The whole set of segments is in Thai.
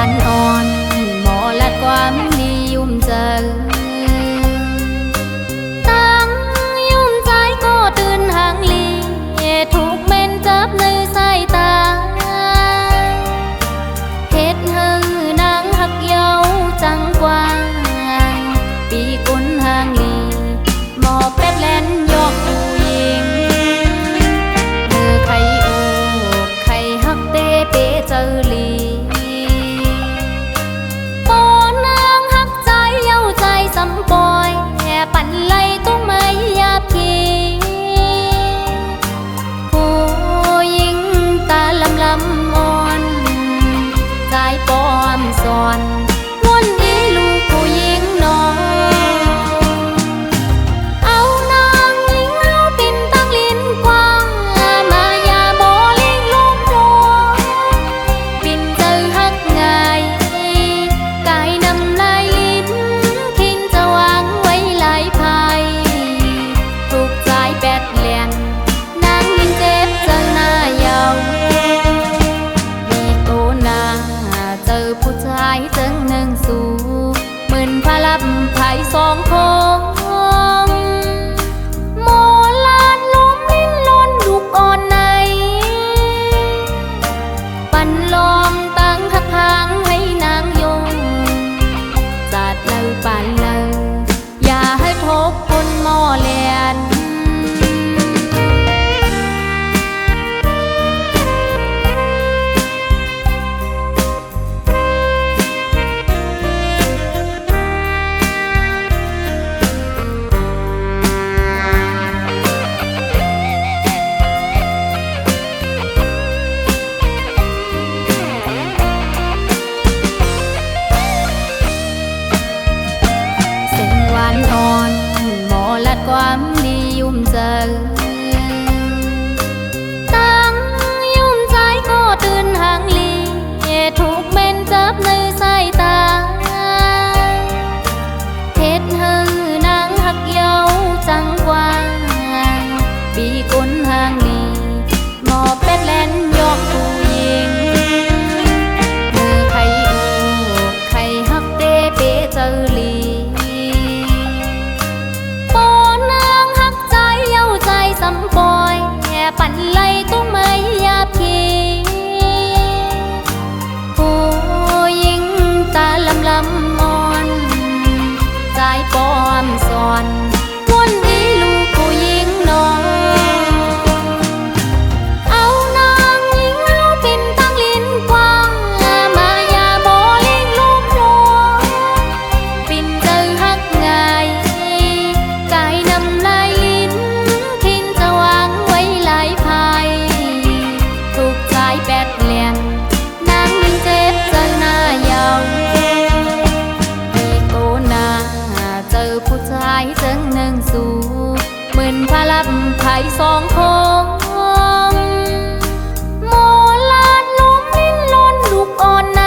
านอ่อน สอนายสองคง สองคงโมลานล้มลิ้นล้นลูกอ่อนใน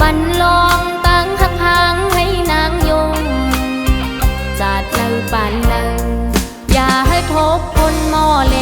ปันลองตั้งหักหางให้นางยงจัดเลือปานเลืออย่าให้ทบคนหมอแล